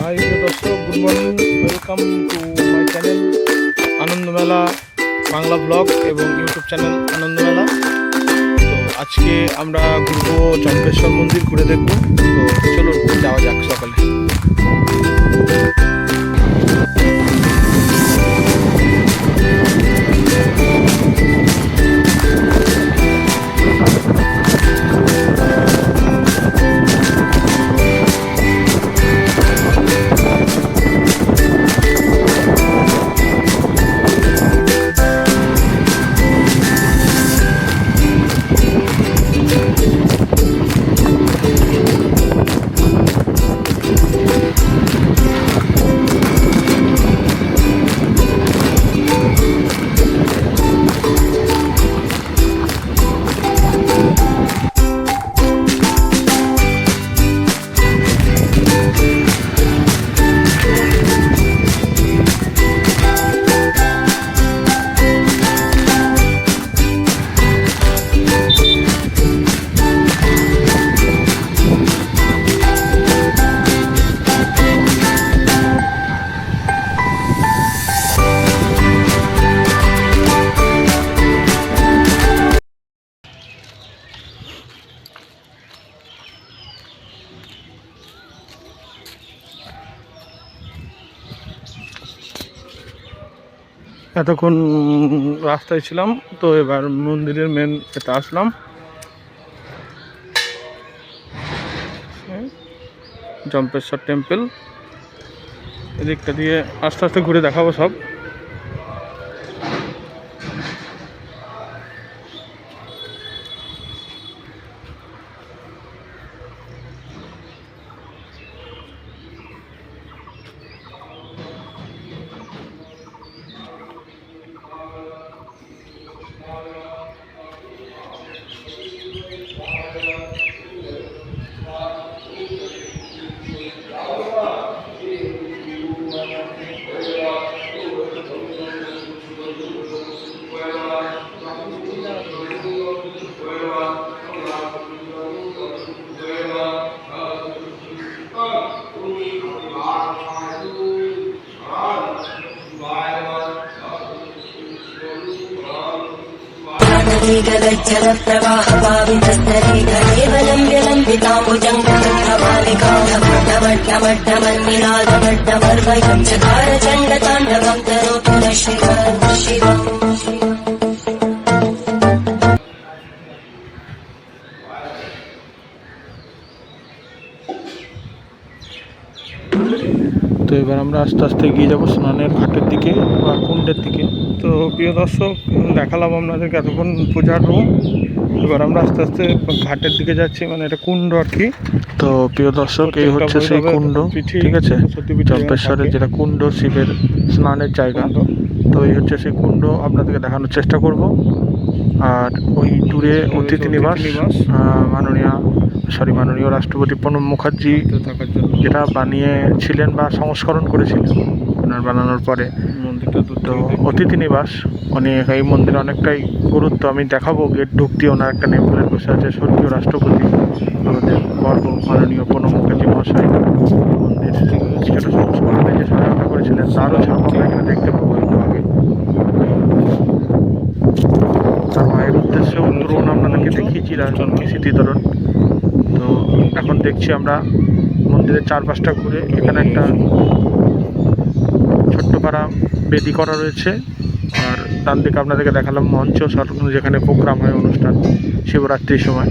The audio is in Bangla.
হাই দর্শক good morning welcome to my channel Anandamela Bangla blog এবং ইউটিউব চ্যানেল আনন্দমেলা তো আজকে আমরা ঘুরবো চম্পেশ্বর মন্দির, ঘুরে দেখব। তো চলুন, যাওয়া যাক সকালে। এতক্ষণ রাস্তায় ছিলাম, তো এবার মন্দিরের মেন এটা আসলাম। জম্পেশ্বর টেম্পল এদিকটা দিয়ে আস্তে আস্তে ঘুরে দেখাবো সব। गलज्जलप्रवाहपावितस्तरे केवलं विलम्बिताम्बुजङ्गमड्डमड्डमन्निनादमड्डमर्वयं चकारचण्डताण्डवं तरोतु न शिवं शिवम् এবার আমরা আস্তে আস্তে এগিয়ে যাব স্নানের ঘাটের দিকে বা কুণ্ডের দিকে। তো প্রিয় দর্শক দেখালাম আপনাদেরকে এতক্ষণ পূজার রুম। এবার আমরা আস্তে আস্তে ঘাটের দিকে যাচ্ছি মানে এটা কুণ্ড আর কি। তো প্রিয় দর্শক এই হচ্ছে সেই কুণ্ড ঠিক আছে? চম্পেশ্বরের যেটা কুণ্ড শিবের স্নানের জায়গা। তো এই হচ্ছে সেই কুণ্ড আপনাদেরকে দেখানোর চেষ্টা করব। আর ওই দূরে অতিথি নিবাস মাননীয় সরি মাননীয় রাষ্ট্রপতি প্রণব মুখার্জি থাকার জন্য। যেটা বানিয়েছিলেন বা সংস্করণ করেছিলেন ওনার বানানোর পরে। মন্দিরটা তো অতিথি নিবাস উনি এই মন্দিরে অনেকটাই গুরুত্ব আমি দেখাবো গেট ঢুকতে ওনার একটা নেম প্লেট বসে আছে স্বর্গীয় রাষ্ট্রপতি আমাদের গর্ব মাননীয় প্রণব মুখার্জি মহাশয়। মন্দির সংস্করণে যে সহায়তা করেছিলেন তারও ছাপ আমরা এখানে দেখতে পাবো একটু আগে। তার মায়ের উদ্দেশ্যে তরুণ আপনাদেরকে দেখিয়েছি রাজনকে স্মৃতিতরণ তো এখন দেখছি আমরা মন্দিরের চারপাশটা ঘুরে এখানে একটা ছোট্ট পাড়া বেদি করা রয়েছে। আর ডান দিকে আপনাদেরকে দেখালাম মঞ্চ যেখানে প্রোগ্রাম হয় অনুষ্ঠান, শিবরাত্রির সময়।